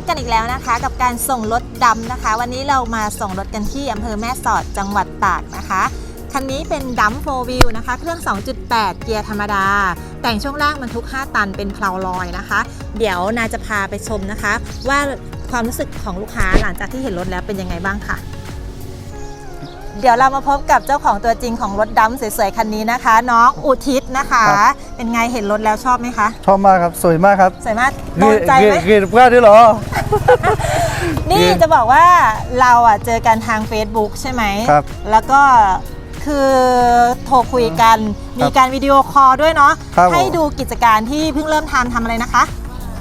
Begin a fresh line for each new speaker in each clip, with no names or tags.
บกันอีกแล้วนะคะ กับการส่งรถดำนะคะ วันนี้เรามาส่งรถกันที่อำเภอแม่สอดจังหวัดตากนะคะคันนี้เป็นดัมโฟวิลนะคะ เครื่อง 2.8 เกียร์ธรรมดา แต่งช่วงล่างบรรทุก 5 ตันเป็นเพลาลอยนะคะ เดี๋ยวนาจะพาไปชมนะคะ ว่าความรู้สึกของลูกค้าหลังจากที่เห็นรถแล้วเป็นยังไงบ้างค่ะ เดี๋ยวเรามาพบกับเจ้าของตัวจริงของรถดำสวยๆคันนี้นะคะ น้องอุทิศนะคะ
ครับ
เป็นไงเห็นรถแล้วชอบไหมคะ
ชอบมากครับ สวยมากครับ
สวยมากโดนใจไหม
เกลียดพลาดด้วยเหรอ
นี่
คือ
จะบอกว่าเราอะเจอกันทาง Facebook ใช่ไหม
ครับ
แล้วก็คือโทรคุยกัน
ครับ
มีการวิดีโอคอลด้วยเนาะ
ครับผม
ให้ดูกิจการที่เพิ่งเริ่มทำทำอะไรนะคะ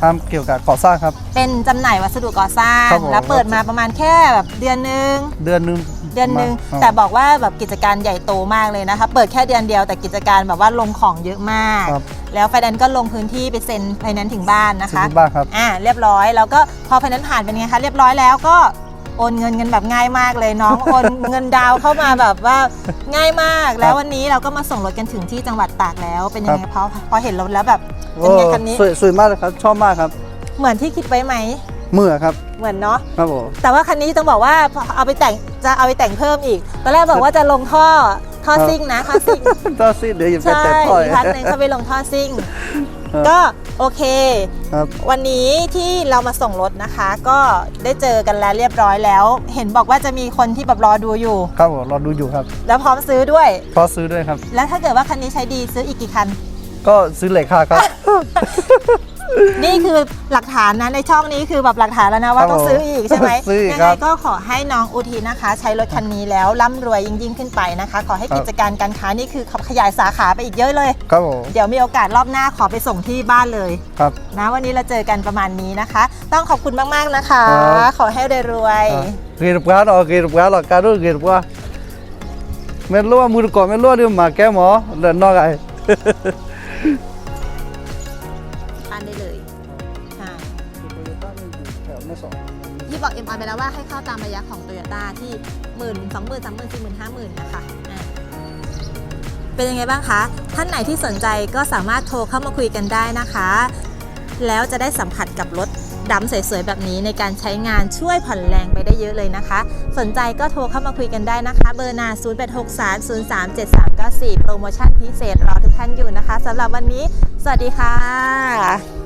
ทำเกี่ยวกับก่อสร้างครับ
เป็นจำหน่ายวัสดุก่อสร้าง
ครับผม
แล้วเปิดมาประมาณแค่แบบเดือนนึง
เดือนหนึง
เดือนนึง
มา
แต่บอกว่าแบบกิจการใหญ่โตมากเลยนะคะ เปิดแค่เดือนเดียวแต่กิจการแบบว่าลงของเยอะมาก
ครับ
แล้วไฟแนนซ์ก็ลงพื้นที่ไปเซ็นไฟแนนซ์ถึงบ้านนะ
ซื้อ
คะ
ที่บ้านครับ
อ่าเรียบร้อยแล้วก็พอไฟแนนซ์ผ่านเป็นไงคะเรียบร้อยแล้วก็โอนเงินกันแบบง่ายมากเลยน้อง โอนเงินดาวน์เข้ามาแบบว่าง่ายมาก แล้ววันนี้เราก็มาส่งรถกันถึงที่จังหวัดตากแล้วเป็นยังไงพอพอเห็นรถแล้วแบบเป็นไงคันนี้
สวยสวยมากเลยครับ ชอบมากครับ
เหมือนที่คิดไว้ไหม
เมื่อครับ
เหมือนเนาะ
ครับผม
แต่ว่าคันนี้ต้องบอกว่าพอเอาไปแต่งจะเอาไปแต่งเพิ่มอีกตอนแรกบอกว่าจะลงท่อท่อ
ครับ
ซิ่งนะท่อซิ่ง
ต่อสิเดี๋ยวอย่าไป
ใช่
แตะต่อย
อีกคันหนึ่งเขาไปลงท่อซิ่ง
ครับ
ก็โอเค
ครับ
วันนี้ที่เรามาส่งรถนะคะ ก็ได้เจอกันแล้วเรียบร้อยแล้ว เห็นบอกว่าจะมีคนที่แบบรอดูอยู่
ครับผมรอดูอยู่ครับ
แล้วพร้อมซื้อด้วย
พอซื้อด้วยครับ
แล้วถ้าเกิดว่าคันนี้ใช้ดีซื้ออีกกี่คัน
ก็ซื้อเหล็กค่ะครับ
นี่คือหลักฐานนะในช่องนี้คือแบบหลักฐานแล้วนะว่า
ครับ
ต้องซื้ออีกใช่ไหม
ซื้ออีก
ยั
ค
ไง
รับ
ก็ขอให้น้องอุทีนะคะ ใช้รถคันนี้แล้วร่ำรวยยิ่งยิ่งๆขึ้นไปนะคะ ขอให้
ครับ
กิจการการค้านี่คือขยายสาขาไปอีกเยอะเลย
ครับผม
เดี๋ยวมีโอกาสรอบหน้าขอไปส่งที่บ้านเลย
ครับ
นะวันนี้เราเจอกันประมาณนี้นะคะ ต้องขอบคุณมาก ๆ นะคะ
ครับ
ขอให้รวยๆ
อะเกลียดพลาดหรอเกลี ไม่สอง
ที่บอก MR ไปแล้วว่าให้เข้าตามระยะของ t o y ยต้าที่หมื่นสองหมื่นสามหมื่นสี่หมื่นห้าหมื่นนะคะอะเป็นยังไงบ้างคะ ท่านไหนที่สนใจก็สามารถโทรเข้ามาคุยกันได้นะคะ แล้วจะได้สัมผัสกับรถดำสวยๆแบบนี้ในการใช้งานช่วยผ่อนแรงไปได้เยอะเลยนะคะ สนใจก็โทรเข้ามาคุยกันได้นะคะ เบอร์นา 0 8 6 3 0 3 7 3 9 4 โปรโมชั่นพิเศษรอทุกท่านอยู่นะคะสำหรับวันนี้ สวัสดีค่ะ